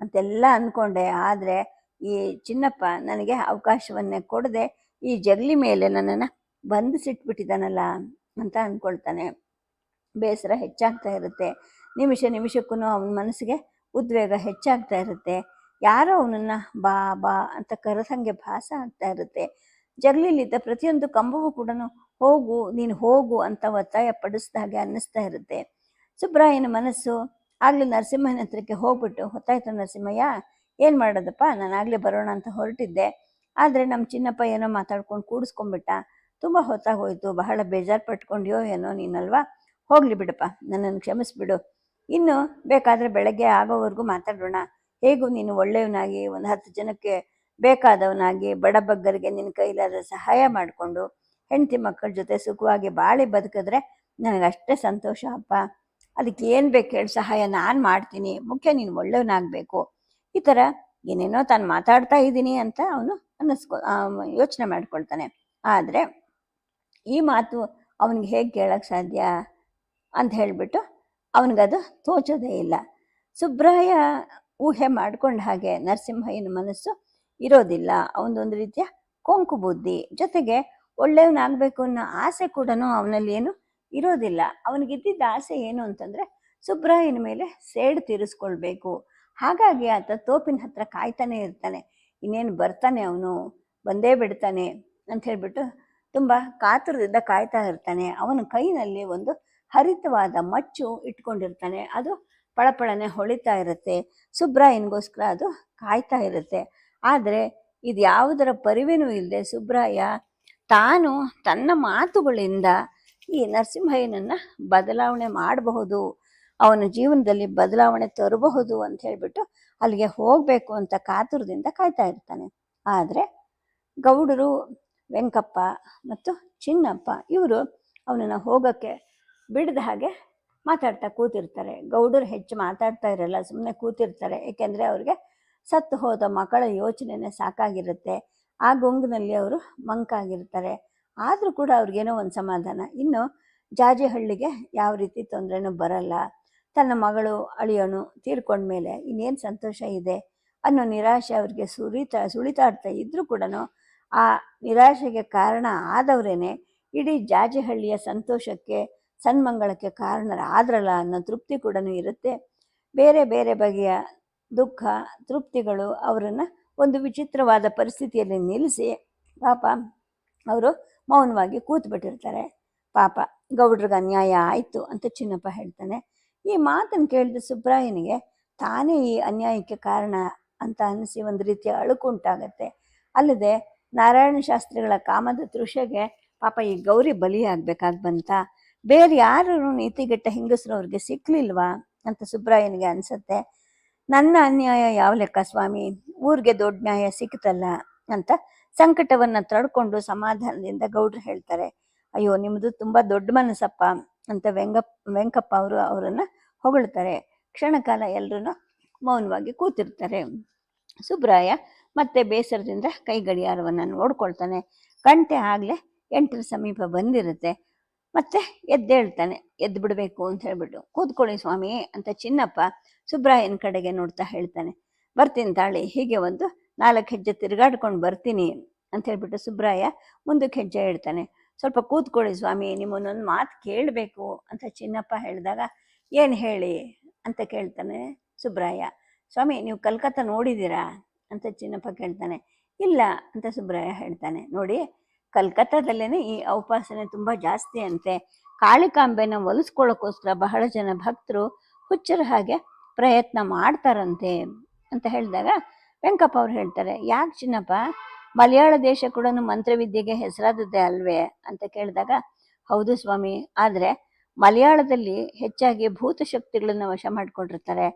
ಅಂತೆಲ್ಲ ಅನ್ಕೊಂಡೆ. ಆದ್ರೆ ಈ ಚಿನ್ನಪ್ಪ ನನಗೆ ಅವಕಾಶವನ್ನೇ ಕೊಡದೆ, ಈ ಜಗಲಿ ಮೇಲೆ ನನ್ನನ್ನು ಬಂಧಿಸಿಟ್ಬಿಟ್ಟಿದ್ದಾನಲ್ಲ ಅಂತ ಅಂದ್ಕೊಳ್ತಾನೆ ಬೇಸರ ಹೆಚ್ಚಾಗ್ತಾ ಇರುತ್ತೆ. ನಿಮಿಷ ನಿಮಿಷಕ್ಕೂ ಅವನ ಮನಸ್ಸಿಗೆ ಉದ್ವೇಗ ಹೆಚ್ಚಾಗ್ತಾ ಇರುತ್ತೆ. ಯಾರೋ ಅವನನ್ನ ಬಾ ಬಾ ಅಂತ ಕರೆಸಂಗೆ ಭಾಸ ಆಗ್ತಾ ಇರುತ್ತೆ. ಜಗಲಿಲಿದ್ದ ಪ್ರತಿಯೊಂದು ಕಂಬವೂ ಕೂಡ ಹೋಗು, ನೀನು ಹೋಗು ಅಂತ ಒತ್ತಾಯ ಪಡಿಸಿದ ಹಾಗೆ ಅನ್ನಿಸ್ತಾ ಇರುತ್ತೆ. ಸುಬ್ರಾಯನ ಮನಸ್ಸು ಆಗ್ಲೇ ನರಸಿಂಹನ ಹತ್ರಕ್ಕೆ ಹೋಗ್ಬಿಟ್ಟು, ಹೊತ್ತಾಯ್ತು ನರಸಿಂಹಯ್ಯ, ಏನು ಮಾಡೋದಪ್ಪ? ನಾನು ಆಗ್ಲೇ ಬರೋಣ ಅಂತ ಹೊರಟಿದ್ದೆ. ಆದರೆ ನಮ್ಮ ಚಿನ್ನಪ್ಪ ಏನೋ ಮಾತಾಡ್ಕೊಂಡು ಕೂಡಿಸ್ಕೊಂಡ್ಬಿಟ್ಟ. ತುಂಬ ಹೊತ್ತಾಗೋಯ್ತು, ಬಹಳ ಬೇಜಾರು ಪಟ್ಕೊಂಡ್ಯೋ ಏನೋ ನೀನಲ್ವಾ? ಹೋಗ್ಲಿ ಬಿಡಪ್ಪ, ನನ್ನನ್ನು ಕ್ಷಮಿಸ್ಬಿಡು. ಇನ್ನು ಬೇಕಾದರೆ ಬೆಳಗ್ಗೆ ಆಗೋವರೆಗೂ ಮಾತಾಡೋಣ. ಹೇಗೂ ನೀನು ಒಳ್ಳೆಯವನಾಗಿ, ಒಂದು ಹತ್ತು ಜನಕ್ಕೆ ಬೇಕಾದವನಾಗಿ ಬಡಬಗ್ಗರಿಗೆ ನಿನ್ನ ಕೈಲಾದ ಸಹಾಯ ಮಾಡಿಕೊಂಡು ಹೆಂಡತಿ ಮಕ್ಕಳ ಜೊತೆ ಸುಖವಾಗಿ ಬಾಳಿ ಬದುಕಿದ್ರೆ ನನಗಷ್ಟೇ ಸಂತೋಷ, ಅಪ್ಪ. ಅದಕ್ಕೆ ಏನು ಬೇಕು ಹೇಳಿ, ಸಹಾಯ ನಾನು ಮಾಡ್ತೀನಿ. ಮುಖ್ಯ ನೀನು ಒಳ್ಳೆಯವನಾಗಬೇಕು ಈ ಥರ ಏನೇನೋ ತಾನು ಮಾತಾಡ್ತಾ ಇದ್ದೀನಿ ಅಂತ ಅವನು ಅನ್ನಿಸ್ಕೊ ಯೋಚನೆ ಮಾಡ್ಕೊಳ್ತಾನೆ. ಆದರೆ ಈ ಮಾತು ಅವನಿಗೆ ಹೇಗೆ ಕೇಳೋಕ್ಕೆ ಸಾಧ್ಯ ಅಂತ ಹೇಳಿಬಿಟ್ಟು ಅವನಿಗದು ತೋಚೋದೇ ಇಲ್ಲ. ಸುಬ್ರಾಯ ಊಹೆ ಮಾಡ್ಕೊಂಡ ಹಾಗೆ ನರಸಿಂಹಯ್ಯನ ಮನಸ್ಸು ಇರೋದಿಲ್ಲ. ಅವನದೊಂದು ರೀತಿಯ ಕೊಂಕು ಬುದ್ಧಿ. ಜೊತೆಗೆ ಒಳ್ಳೆಯವನಾಗಬೇಕು ಅನ್ನೋ ಆಸೆ ಕೂಡ ಅವನಲ್ಲಿ ಏನು ಇರೋದಿಲ್ಲ. ಅವನಿಗಿದ್ದಿದ್ದ ಆಸೆ ಏನು ಅಂತಂದರೆ ಸುಬ್ರಾಯನ ಮೇಲೆ ಸೇಡು ತೀರಿಸ್ಕೊಳ್ಬೇಕು. ಹಾಗಾಗಿ ಆತ ತೋಪಿನ ಹತ್ರ ಕಾಯ್ತಾನೆ ಇರ್ತಾನೆ. ಇನ್ನೇನು ಬರ್ತಾನೆ ಅವನು? ಬಂದೇ ಬಿಡ್ತಾನೆ ಅಂತ ಹೇಳ್ಬಿಟ್ಟು ತುಂಬ ಕಾತುರದಿಂದ ಕಾಯ್ತಾ ಇರ್ತಾನೆ. ಅವನ ಕೈನಲ್ಲಿ ಒಂದು ಹರಿತವಾದ ಮಚ್ಚು ಇಟ್ಕೊಂಡಿರ್ತಾನೆ. ಅದು ಪಳಪಳನೆ ಹೊಳಿತಾ ಇರುತ್ತೆ. ಸುಬ್ರಾಯನಿಗೋಸ್ಕರ ಅದು ಕಾಯ್ತಾ ಇರುತ್ತೆ. ಆದರೆ ಇದು ಯಾವುದರ ಪರಿವೇನೂ ಇಲ್ಲದೆ ಸುಬ್ರಾಯ ತಾನು ತನ್ನ ಮಾತುಗಳಿಂದ ಈ ನರಸಿಂಹಯ್ಯನನ್ನ ಬದಲಾವಣೆ ಮಾಡಬಹುದು, ಅವನ ಜೀವನದಲ್ಲಿ ಬದಲಾವಣೆ ತರಬಹುದು ಅಂತ ಹೇಳಿಬಿಟ್ಟು ಅಲ್ಲಿಗೆ ಹೋಗಬೇಕು ಅಂತ ಕಾತುರದಿಂದ ಕಾಯ್ತಾ ಇರ್ತಾನೆ. ಆದರೆ ಗೌಡರು ವೆಂಕಪ್ಪ ಮತ್ತು ಚಿನ್ನಪ್ಪ ಇವರು ಅವನನ್ನು ಹೋಗೋಕ್ಕೆ ಬಿಡದ ಹಾಗೆ ಮಾತಾಡ್ತಾ ಕೂತಿರ್ತಾರೆ. ಗೌಡರು ಹೆಚ್ಚು ಮಾತಾಡ್ತಾ ಇರಲ್ಲ ಸುಮ್ಮನೆ ಕೂತಿರ್ತಾರೆ. ಏಕೆಂದರೆ ಅವ್ರಿಗೆ ಸತ್ತು ಹೋದ ಮಕ್ಕಳ ಯೋಚನೆನೇ ಸಾಕಾಗಿರುತ್ತೆ. ಆ ಗೊಂಗಿನಲ್ಲಿ ಅವರು ಮಂಕಾಗಿರ್ತಾರೆ ಆದರೂ ಕೂಡ ಅವ್ರಿಗೇನೋ ಒಂದು ಸಮಾಧಾನ. ಇನ್ನು ಜಾಜಿಹಳ್ಳಿಗೆ ಯಾವ ರೀತಿ ತೊಂದರೆನೂ ಬರಲ್ಲ. ತನ್ನ ಮಗಳು ಅಳಿಯೋನು ತೀರ್ಕೊಂಡ್ಮೇಲೆ ಇನ್ನೇನು ಸಂತೋಷ ಇದೆ ಅನ್ನೋ ನಿರಾಶೆ ಅವ್ರಿಗೆ ಸುರಿತಾ, ಸುಳಿತಾಡ್ತಾ ಇದ್ರೂ ಕೂಡ ಆ ನಿರಾಶೆಗೆ ಕಾರಣ ಆದವರೇನೆ ಇಡೀ ಜಾಜಿಹಳ್ಳಿಯ ಸಂತೋಷಕ್ಕೆ, ಸನ್ಮಂಗಳಕ್ಕೆ ಕಾರಣರಾದ್ರಲ್ಲ ಅನ್ನೋ ತೃಪ್ತಿ ಕೂಡ ಇರುತ್ತೆ. ಬೇರೆ ಬೇರೆ ಬಗೆಯ ದುಃಖ, ತೃಪ್ತಿಗಳು ಅವರನ್ನು ಒಂದು ವಿಚಿತ್ರವಾದ ಪರಿಸ್ಥಿತಿಯಲ್ಲಿ ನಿಲ್ಲಿಸಿ ಪಾಪ ಅವರು ಮೌನವಾಗಿ ಕೂತ್ಬಿಟ್ಟಿರ್ತಾರೆ. ಪಾಪ ಗೌಡ್ರಿಗೆ ಅನ್ಯಾಯ ಆಯಿತು ಅಂತ ಚಿನ್ನಪ್ಪ ಹೇಳ್ತಾನೆ. ಈ ಮಾತನ್ನು ಕೇಳಿದ ಸುಬ್ರಾಯನಿಗೆ ತಾನೇ ಈ ಅನ್ಯಾಯಕ್ಕೆ ಕಾರಣ ಅಂತ ಅನಿಸಿ ಒಂದು ರೀತಿಯ ಅಳುಕು ಉಂಟಾಗತ್ತೆ. ಅಲ್ಲದೆ ನಾರಾಯಣ ಶಾಸ್ತ್ರಿಗಳ ಕಾಮದ ತೃಷೆಗೆ ಪಾಪ ಈ ಗೌರಿ ಬಲಿಯಾಗಬೇಕಾಗಿ ಬಂತ. ಬೇರೆ ಯಾರು ನೀತಿಗೆಟ್ಟ ಹೆಂಗಸರು ಅವ್ರಿಗೆ ಸಿಕ್ಲಿಲ್ವಾ ಅಂತ ಸುಬ್ರಾಯನಿಗೆ ಅನ್ಸತ್ತೆ. ನನ್ನ ಅನ್ಯಾಯ ಯಾವ ಲೆಕ್ಕ, ಸ್ವಾಮಿ? ಊರಿಗೆ ದೊಡ್ಡ ನ್ಯಾಯ ಸಿಕ್ತಲ್ಲ ಅಂತ ಸಂಕಟವನ್ನ ತಡ್ಕೊಂಡು ಸಮಾಧಾನದಿಂದ ಗೌಡ್ರು ಹೇಳ್ತಾರೆ, ಅಯ್ಯೋ ನಿಮ್ಮದು ತುಂಬಾ ದೊಡ್ಡ ಮನಸ್ಸಪ್ಪ ಅಂತ ವೆಂಗ ವೆಂಕಪ್ಪ ಅವರು ಅವರನ್ನ ಹೊಗಳ್ತಾರೆ. ಕ್ಷಣಕಾಲ ಎಲ್ಲರೂ ಮೌನವಾಗಿ ಕೂತಿರ್ತಾರೆ. ಸುಬ್ರಾಯ ಮತ್ತೆ ಬೇಸರದಿಂದ ಕೈ ಗಡಿಯಾರವನ್ನು ನೋಡ್ಕೊಳ್ತಾನೆ. ಗಂಟೆ ಆಗಲೇ ಎಂಟರ ಸಮೀಪ ಬಂದಿರುತ್ತೆ. ಮತ್ತೆ ಎದ್ದೇಳ್ತಾನೆ ಎದ್ದು ಬಿಡಬೇಕು ಅಂತ ಹೇಳ್ಬಿಟ್ಟು. ಕೂತ್ಕೊಳ್ಳಿ ಸ್ವಾಮಿ ಅಂತ ಚಿನ್ನಪ್ಪ ಸುಬ್ರಾಯನ ಕಡೆಗೆ ನೋಡ್ತಾ ಹೇಳ್ತಾನೆ. ಬರ್ತೀನಿ ತಾಳಿ, ಹೀಗೆ ಒಂದು ನಾಲ್ಕು ಹೆಜ್ಜೆ ತಿರುಗಾಡ್ಕೊಂಡು ಬರ್ತೀನಿ ಅಂತ ಹೇಳ್ಬಿಟ್ಟು ಸುಬ್ರಾಯ ಮುಂದಕ್ಕೆ ಹೆಜ್ಜೆ ಹೇಳ್ತಾನೆ. ಸ್ವಲ್ಪ ಕೂತ್ಕೊಳ್ಳಿ ಸ್ವಾಮಿ, ನಿಮ್ಮನ್ನೊಂದು ಮಾತು ಕೇಳಬೇಕು ಅಂತ ಚಿನ್ನಪ್ಪ ಹೇಳಿದಾಗ ಏನು ಹೇಳಿ ಅಂತ ಕೇಳ್ತಾನೆ ಸುಬ್ರಾಯ. ಸ್ವಾಮಿ, ನೀವು ಕಲ್ಕತ್ತಾ ನೋಡಿದ್ದೀರಾ? ಅಂತ ಚಿನ್ನಪ್ಪ ಕೇಳ್ತಾನೆ. ಇಲ್ಲ ಅಂತ ಸುಬ್ರಾಯ ಹೇಳ್ತಾನೆ. ನೋಡಿ ಕಲ್ಕತ್ತಾದಲ್ಲೇ ಈ ಉಪಾಸನೆ ತುಂಬ ಜಾಸ್ತಿ ಅಂತೆ. ಕಾಳಿಕಾಂಬೆನ ಒಲಿಸ್ಕೊಳ್ಳೋಕ್ಕೋಸ್ಕರ ಬಹಳ ಜನ ಭಕ್ತರು ಹುಚ್ಚರ ಹಾಗೆ ಪ್ರಯತ್ನ ಮಾಡ್ತಾರಂತೆ ಅಂತ ಹೇಳಿದಾಗ ವೆಂಕಪ್ಪ ಅವ್ರು ಹೇಳ್ತಾರೆ, ಯಾಕೆ ಚಿನ್ನಪ್ಪ, ಮಲಯಾಳ ದೇಶ ಕೂಡ ಮಂತ್ರವಿದ್ಯೆಗೆ ಹೆಸರಾದದ್ದೇ ಅಲ್ವೇ? ಅಂತ ಕೇಳಿದಾಗ, ಹೌದು ಸ್ವಾಮಿ, ಆದರೆ ಮಲಯಾಳದಲ್ಲಿ ಹೆಚ್ಚಾಗಿ ಭೂತಶಕ್ತಿಗಳನ್ನ ವಶ ಮಾಡಿಕೊಂಡಿರ್ತಾರೆ.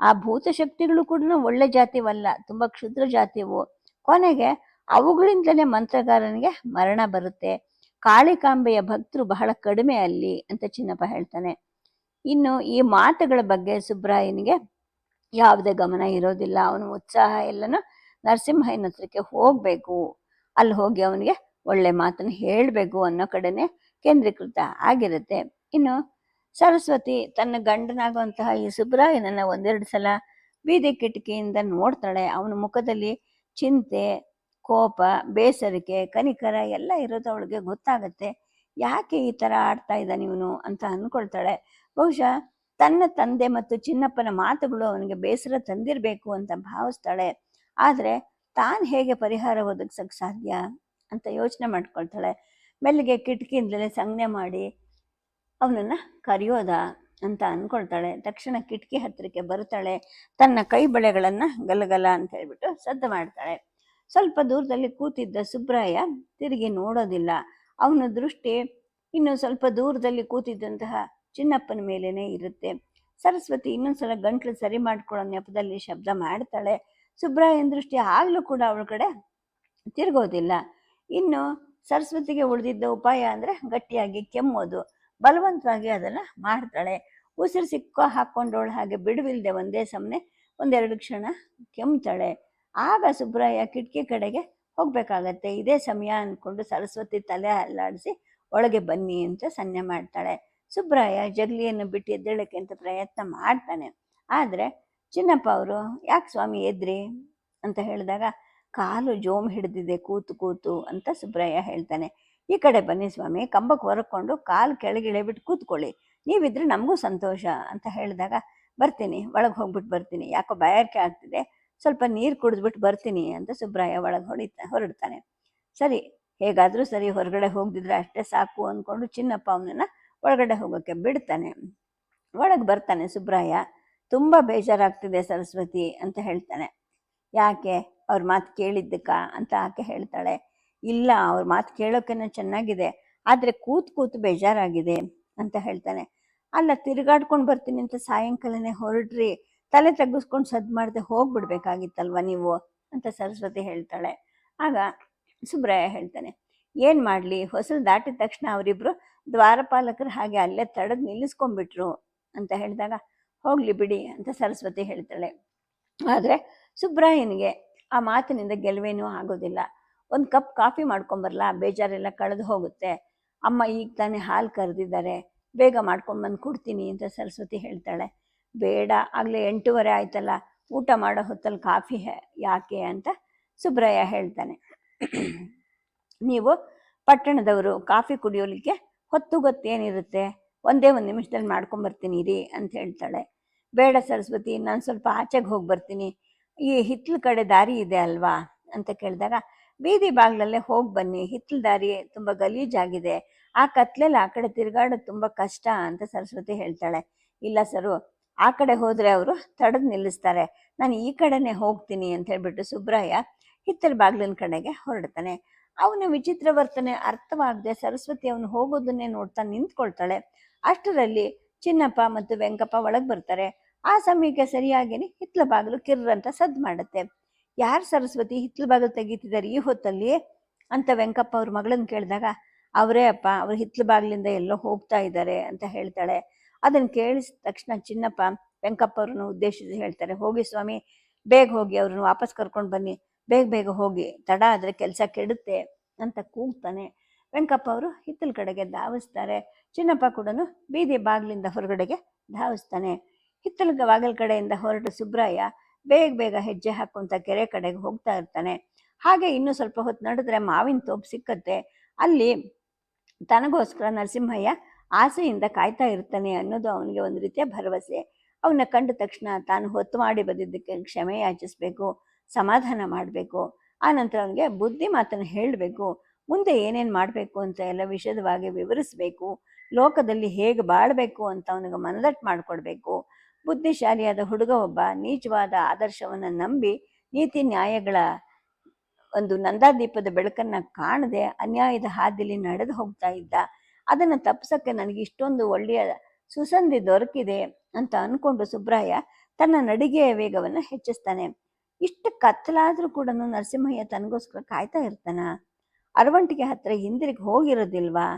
ಆ ಭೂತಶಕ್ತಿಗಳು ಕೂಡ ಒಳ್ಳೆ ಜಾತಿವಲ್ಲ, ತುಂಬ ಕ್ಷುದ್ರ ಜಾತಿವು. ಕೊನೆಗೆ ಅವುಗಳಿಂದಲೇ ಮಂತ್ರಗಾರನಿಗೆ ಮರಣ ಬರುತ್ತೆ. ಕಾಳಿಕಾಂಬೆಯ ಭಕ್ತರು ಬಹಳ ಕಡಿಮೆ ಅಲ್ಲಿ ಅಂತ ಚಿನ್ನಪ್ಪ ಹೇಳ್ತಾನೆ. ಇನ್ನು ಈ ಮಾತುಗಳ ಬಗ್ಗೆ ಸುಬ್ರಾಯನಿಗೆ ಯಾವುದೇ ಗಮನ ಇರೋದಿಲ್ಲ. ಅವನು ಉತ್ಸಾಹ ಎಲ್ಲನೂ ನರಸಿಂಹಯ್ಯನ ಹತ್ರಕ್ಕೆ ಹೋಗಬೇಕು. ಅಲ್ಲಿ ಹೋಗಿ ಅವನಿಗೆ ಒಳ್ಳೆ ಮಾತನ್ನು ಹೇಳಬೇಕು ಅನ್ನೋ ಕಡೆನೆ ಕೇಂದ್ರೀಕೃತ ಆಗಿರುತ್ತೆ. ಇನ್ನು ಸರಸ್ವತಿ ತನ್ನ ಗಂಡನಾಗುವಂತಹ ಈ ಸುಬ್ರಾಯನನ್ನ ಒಂದೆರಡು ಸಲ ಬೀದಿ ಕಿಟಕಿಯಿಂದ ನೋಡ್ತಾಳೆ. ಅವನ ಮುಖದಲ್ಲಿ ಚಿಂತೆ ಕೋಪ, ಬೇಸರಿಕೆ, ಕನಿಕರ ಎಲ್ಲ ಇರೋದು ಅವಳಿಗೆ ಗೊತ್ತಾಗುತ್ತೆ. ಯಾಕೆ ಈ ಥರ ಆಡ್ತಾ ಇದ್ದಾನೆ ಇವನು ಅಂತ ಅಂದ್ಕೊಳ್ತಾಳೆ. ಬಹುಶಃ ತನ್ನ ತಂದೆ ಮತ್ತು ಚಿನ್ನಪ್ಪನ ಮಾತುಗಳು ಅವನಿಗೆ ಬೇಸರ ತಂದಿರಬೇಕು ಅಂತ ಭಾವಿಸ್ತಾಳೆ. ಆದರೆ ತಾನು ಹೇಗೆ ಪರಿಹಾರ ಒದಗಿಸೋಕ್ಕೆ ಸಾಧ್ಯ ಅಂತ ಯೋಚನೆ ಮಾಡ್ಕೊಳ್ತಾಳೆ. ಮೆಲ್ಲಿಗೆ ಕಿಟಕಿಯಿಂದಲೇ ಸಂಜ್ಞೆ ಮಾಡಿ ಅವನನ್ನು ಕರೆಯೋದ ಅಂತ ಅಂದ್ಕೊಳ್ತಾಳೆ. ತಕ್ಷಣ ಕಿಟಕಿ ಹತ್ತಿರಕ್ಕೆ ಬರ್ತಾಳೆ ತನ್ನ ಕೈ ಬಳೆಗಳನ್ನು ಗಲಗಲ ಅಂತ ಹೇಳ್ಬಿಟ್ಟು ಸದ್ದು ಮಾಡ್ತಾಳೆ. ಸ್ವಲ್ಪ ದೂರದಲ್ಲಿ ಕೂತಿದ್ದ ಸುಬ್ರಾಯ ತಿರುಗಿ ನೋಡೋದಿಲ್ಲ. ಅವನ ದೃಷ್ಟಿ ಇನ್ನು ಸ್ವಲ್ಪ ದೂರದಲ್ಲಿ ಕೂತಿದ್ದಂತಹ ಚಿನ್ನಪ್ಪನ ಮೇಲೇನೆ ಇರುತ್ತೆ. ಸರಸ್ವತಿ ಇನ್ನೊಂದ್ಸಲ ಗಂಟ್ಲು ಸರಿ ಮಾಡ್ಕೊಳ್ಳೋ ನೆಪದಲ್ಲಿ ಶಬ್ದ ಮಾಡ್ತಾಳೆ. ಸುಬ್ರಾಯನ ದೃಷ್ಟಿ ಆಗ್ಲೂ ಕೂಡ ಅವಳ ಕಡೆ ತಿರುಗೋದಿಲ್ಲ. ಇನ್ನು ಸರಸ್ವತಿಗೆ ಉಳಿದಿದ್ದ ಉಪಾಯ ಅಂದರೆ ಗಟ್ಟಿಯಾಗಿ ಕೆಮ್ಮೋದು. ಬಲವಂತವಾಗಿ ಅದನ್ನು ಮಾಡ್ತಾಳೆ. ಉಸಿರು ಸಿಕ್ಕ ಹಾಕ್ಕೊಂಡವಳು ಹಾಗೆ ಬಿಡುವಿಲ್ಲದೆ ಒಂದೇ ಸಮನೆ ಒಂದೆರಡು ಕ್ಷಣ ಕೆಮ್ತಾಳೆ. ಆಗ ಸುಬ್ರಾಯ ಕಿಟಕಿ ಕಡೆಗೆ ಹೋಗ್ಬೇಕಾಗತ್ತೆ. ಇದೇ ಸಮಯ ಅಂದ್ಕೊಂಡು ಸರಸ್ವತಿ ತಲೆ ಅಲ್ಲಾಡಿಸಿ, ಒಳಗೆ ಬನ್ನಿ ಅಂತ ಸನ್ನೆ ಮಾಡ್ತಾಳೆ. ಸುಬ್ರಾಯ ಜಗಲಿಯನ್ನು ಬಿಟ್ಟು ಎದ್ದೇಳಕ್ಕೆ ಅಂತ ಪ್ರಯತ್ನ ಮಾಡ್ತಾನೆ. ಆದರೆ, ಚಿನ್ನಪ್ಪ ಅವರು, ಯಾಕೆ ಸ್ವಾಮಿ ಎದ್ರಿ? ಅಂತ ಹೇಳಿದಾಗ, ಕಾಲು ಜೋಮ್ ಹಿಡಿದಿದೆ, ಕೂತು ಕೂತು ಅಂತ ಸುಬ್ರಾಯ ಹೇಳ್ತಾನೆ. ಈ ಕಡೆ ಬನ್ನಿ ಸ್ವಾಮಿ, ಕಂಬಕ್ಕೆ ಹೊರಕೊಂಡು ಕಾಲು ಕೆಳಗಿಳೆ ಬಿಟ್ಟು ಕೂತ್ಕೊಳ್ಳಿ. ನೀವಿದ್ರೆ ನಮಗೂ ಸಂತೋಷ ಅಂತ ಹೇಳಿದಾಗ, ಬರ್ತೀನಿ, ಒಳಗೆ ಹೋಗ್ಬಿಟ್ಟು ಬರ್ತೀನಿ. ಯಾಕೋ ಬಾಯಾರಿಕೆ ಆಗ್ತಿದೆ. ಸ್ವಲ್ಪ ನೀರು ಕುಡಿದ್ಬಿಟ್ಟು ಬರ್ತೀನಿ ಅಂತ ಸುಬ್ರಾಯ ಒಳಗೆ ಹೊಡಿತಾ ಹೊರಡ್ತಾನೆ. ಸರಿ, ಹೇಗಾದರೂ ಸರಿ ಹೊರಗಡೆ ಹೋಗ್ದಿದ್ರೆ ಅಷ್ಟೇ ಸಾಕು ಅಂದ್ಕೊಂಡು ಚಿನ್ನಪ್ಪ ಅವನನ್ನು ಒಳಗಡೆ ಹೋಗೋಕ್ಕೆ ಬಿಡ್ತಾನೆ. ಒಳಗೆ ಬರ್ತಾನೆ ಸುಬ್ರಾಯ. ತುಂಬ ಬೇಜಾರಾಗ್ತಿದೆ ಸರಸ್ವತಿ ಅಂತ ಹೇಳ್ತಾನೆ. ಯಾಕೆ? ಅವ್ರ ಮಾತು ಕೇಳಿದ್ದಕ್ಕ ಅಂತ ಆಕೆ ಹೇಳ್ತಾಳೆ. ಇಲ್ಲ, ಅವ್ರ ಮಾತು ಕೇಳೋಕೆನ ಚೆನ್ನಾಗಿದೆ, ಆದರೆ ಕೂತ್ ಕೂತು ಬೇಜಾರಾಗಿದೆ ಅಂತ ಹೇಳ್ತಾನೆ. ಅಲ್ಲ, ತಿರುಗಾಡ್ಕೊಂಡು ಬರ್ತೀನಿ ಅಂತ ಸಾಯಂಕಾಲನೇ ಹೊರಡ್ರಿ ತಲೆ ತಗ್ಗಿಸ್ಕೊಂಡು ಸದ್ದು ಮಾಡದೆ ಹೋಗ್ಬಿಡ್ಬೇಕಾಗಿತ್ತಲ್ವ ನೀವು? ಅಂತ ಸರಸ್ವತಿ ಹೇಳ್ತಾಳೆ. ಆಗ ಸುಬ್ರಾಯ ಹೇಳ್ತಾನೆ, ಏನು ಮಾಡಲಿ? ಹೊಸಲು ದಾಟಿದ ತಕ್ಷಣ ಅವರಿಬ್ರು ದ್ವಾರಪಾಲಕರು ಹಾಗೆ ಅಲ್ಲೇ ತಡೆದು ನಿಲ್ಲಿಸ್ಕೊಂಡ್ಬಿಟ್ರು. ಅಂತ ಹೇಳಿದಾಗ, ಹೋಗಲಿ ಬಿಡಿ, ಅಂತ ಸರಸ್ವತಿ ಹೇಳ್ತಾಳೆ. ಆದರೆ ಸುಬ್ರಾಯನಿಗೆ ಆ ಮಾತಿನಿಂದ ಗೆಲುವೇನೂ ಆಗೋದಿಲ್ಲ. ಒಂದು ಕಪ್ ಕಾಫಿ ಮಾಡ್ಕೊಂಬರಲ್ಲ ಬೇಜಾರೆಲ್ಲ ಕಳೆದು ಹೋಗುತ್ತೆ. ಅಮ್ಮ ಈಗ ತಾನೇ ಹಾಲು ಕರೆದಿದ್ದಾರೆ. ಬೇಗ ಮಾಡ್ಕೊಂಡು ಬಂದು ಕೊಡ್ತೀನಿ, ಅಂತ ಸರಸ್ವತಿ ಹೇಳ್ತಾಳೆ. ಬೇಡ, ಆಗಲೇ ಎಂಟೂವರೆ ಆಯ್ತಲ್ಲ, ಊಟ ಮಾಡೋ ಹೊತ್ತಲ್ಲಿ ಕಾಫಿ ಯಾಕೆ ಅಂತ ಸುಬ್ರಯ್ಯ ಹೇಳ್ತಾನೆ. ನೀವು ಪಟ್ಟಣದವರು ಕಾಫಿ ಕುಡಿಯೋಲಿಕ್ಕೆ ಹೊತ್ತು ಗೊತ್ತೇನಿರುತ್ತೆ? ಒಂದೇ ಒಂದು ನಿಮಿಷದಲ್ಲಿ ಮಾಡ್ಕೊಂಬರ್ತೀನಿ ರೀ ಅಂತ ಹೇಳ್ತಾಳೆ. ಬೇಡ ಸರಸ್ವತಿ, ನಾನು ಸ್ವಲ್ಪ ಆಚೆಗೆ ಹೋಗಿ ಬರ್ತೀನಿ. ಈ ಹಿತ್ಲ ಕಡೆ ದಾರಿ ಇದೆ ಅಲ್ವಾ? ಅಂತ ಕೇಳಿದಾಗ, ಬೀದಿ ಬಾಗ್ಲಲ್ಲೇ ಹೋಗಿ ಬನ್ನಿ, ಹಿತ್ಲ ದಾರಿ ತುಂಬ ಗಲೀಜಾಗಿದೆ. ಆ ಕತ್ಲೆಲ್ಲ ಆ ಕಡೆ ತಿರುಗಾಡೋದು ತುಂಬ ಕಷ್ಟ ಅಂತ ಸರಸ್ವತಿ ಹೇಳ್ತಾಳೆ. ಇಲ್ಲ ಸರು ಆ ಕಡೆ ಹೋದರೆ ಅವರು ತಡೆದು ನಿಲ್ಲಿಸ್ತಾರೆ. ನಾನು ಈ ಕಡೆನೇ ಹೋಗ್ತೀನಿ ಅಂತ ಹೇಳ್ಬಿಟ್ಟು ಸುಬ್ರಾಯ ಹಿತ್ತಲ ಬಾಗ್ಲಿನ ಕಡೆಗೆ ಹೊರಡ್ತಾನೆ. ಅವನ ವಿಚಿತ್ರ ವರ್ತನೆ ಅರ್ಥವಾಗದೆ ಸರಸ್ವತಿ ಅವನು ಹೋಗೋದನ್ನೇ ನೋಡ್ತಾ ನಿಂತ್ಕೊಳ್ತಾಳೆ. ಅಷ್ಟರಲ್ಲಿ ಚಿನ್ನಪ್ಪ ಮತ್ತು ವೆಂಕಪ್ಪ ಒಳಗೆ ಬರ್ತಾರೆ. ಆ ಸಮಯಕ್ಕೆ ಸರಿಯಾಗಿನೇ ಹಿತ್ಲ ಬಾಗಿಲು ಕಿರ್ರಂತ ಸದ್ದು ಮಾಡುತ್ತೆ. ಯಾರು ಸರಸ್ವತಿ ಹಿತ್ಲ ಬಾಗಿಲು ತೆಗೀತಿದ್ದಾರೆ ಈ ಹೊತ್ತಲ್ಲಿ? ಅಂತ ವೆಂಕಪ್ಪ ಅವ್ರ ಮಗಳನ್ನ ಕೇಳಿದಾಗ, ಅವರೇ ಅಪ್ಪ, ಅವ್ರು ಹಿತ್ಲ ಬಾಗಿಲಿಂದ ಎಲ್ಲೋ ಹೋಗ್ತಾ ಇದ್ದಾರೆ ಅಂತ ಹೇಳ್ತಾಳೆ. ಅದನ್ನು ಕೇಳಿಸಿದ ತಕ್ಷಣ ಚಿನ್ನಪ್ಪ, ವೆಂಕಪ್ಪ ಅವ್ರನ್ನು ಉದ್ದೇಶಿಸಿ ಹೇಳ್ತಾರೆ, ಹೋಗಿ ಸ್ವಾಮಿ, ಬೇಗ ಹೋಗಿ ಅವ್ರನ್ನ ವಾಪಸ್ ಕರ್ಕೊಂಡು ಬನ್ನಿ, ಬೇಗ ಬೇಗ ಹೋಗಿ, ತಡ ಆದರೆ ಕೆಲಸ ಕೆಡುತ್ತೆ ಅಂತ ಕೂಗ್ತಾನೆ. ವೆಂಕಪ್ಪ ಅವರು ಹಿತ್ತಲ ಕಡೆಗೆ ಧಾವಿಸ್ತಾರೆ. ಚಿನ್ನಪ್ಪ ಕೂಡ ಬೀದಿ ಬಾಗಿಲಿಂದ ಹೊರಗಡೆಗೆ ಧಾವಿಸ್ತಾನೆ. ಹಿತ್ತಲ ಬಾಗಿಲ ಕಡೆಯಿಂದ ಹೊರಟು ಸುಬ್ರಾಯ ಬೇಗ ಬೇಗ ಹೆಜ್ಜೆ ಹಾಕುವಂಥ ಕೆರೆ ಕಡೆಗೆ ಹೋಗ್ತಾ ಇರ್ತಾನೆ. ಹಾಗೆ ಇನ್ನೂ ಸ್ವಲ್ಪ ಹೊತ್ತು ನಡೆದ್ರೆ ಮಾವಿನ ತೋಪು ಸಿಕ್ಕತ್ತೆ. ಅಲ್ಲಿ ತನಗೋಸ್ಕರ ನರಸಿಂಹಯ್ಯ ಆಸೆಯಿಂದ ಕಾಯ್ತಾ ಇರ್ತಾನೆ ಅನ್ನೋದು ಅವನಿಗೆ ಒಂದು ರೀತಿಯ ಭರವಸೆ. ಅವನ್ನ ಕಂಡ ತಕ್ಷಣ ತಾನು ಹೊತ್ತು ಮಾಡಿ ಬಂದಿದ್ದಕ್ಕೆ ಕ್ಷಮೆ ಯಾಚಿಸ್ಬೇಕು, ಸಮಾಧಾನ ಮಾಡಬೇಕು. ಆನಂತರ ಅವನಿಗೆ ಬುದ್ಧಿ ಮಾತನ್ನು ಹೇಳಬೇಕು. ಮುಂದೆ ಏನೇನು ಮಾಡಬೇಕು ಅಂತ ಎಲ್ಲ ವಿಷದವಾಗಿ ವಿವರಿಸಬೇಕು. ಲೋಕದಲ್ಲಿ ಹೇಗೆ ಬಾಳಬೇಕು ಅಂತ ಅವನಿಗೆ ಮನದಟ್ಟು ಮಾಡಿಕೊಡ್ಬೇಕು. ಬುದ್ಧಿಶಾಲಿಯಾದ ಹುಡುಗ ಒಬ್ಬ ನೀಚವಾದ ಆದರ್ಶವನ್ನು ನಂಬಿ ನೀತಿ ನ್ಯಾಯಗಳ ಒಂದು ನಂದಾದೀಪದ ಬೆಳಕನ್ನು ಕಾಣದೆ ಅನ್ಯಾಯದ ಹಾದಿಲಿ ನಡೆದು ಹೋಗ್ತಾ ಇದ್ದ. ಅದನ್ನು ತಪ್ಪಿಸಕ್ಕೆ ನನಗೆ ಇಷ್ಟೊಂದು ಒಳ್ಳೆಯ ಸುಸಂಧಿ ದೊರಕಿದೆ ಅಂತ ಅಂದ್ಕೊಂಡು ಸುಬ್ರಾಯ ತನ್ನ ನಡಿಗೆಯ ವೇಗವನ್ನು ಹೆಚ್ಚಿಸ್ತಾನೆ. ಇಷ್ಟು ಕತ್ತಲಾದರೂ ಕೂಡ ನರಸಿಂಹಯ್ಯ ತನಗೋಸ್ಕರ ಕಾಯ್ತಾ ಇರ್ತಾನ? ಅರವಂಟಿಗೆ ಹತ್ರ ಹಿಂದಿರುಗಿ ಹೋಗಿರೋದಿಲ್ವಾ?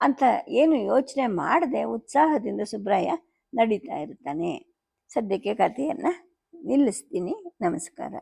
ಅಂತ ಏನು ಯೋಚನೆ ಮಾಡದೆ ಉತ್ಸಾಹದಿಂದ ಸುಬ್ರಾಯ ನಡೀತಾ ಇರ್ತಾನೆ. ಸದ್ಯಕ್ಕೆ ಕಥೆಯನ್ನು ನಿಲ್ಲಿಸ್ತೀನಿ. ನಮಸ್ಕಾರ.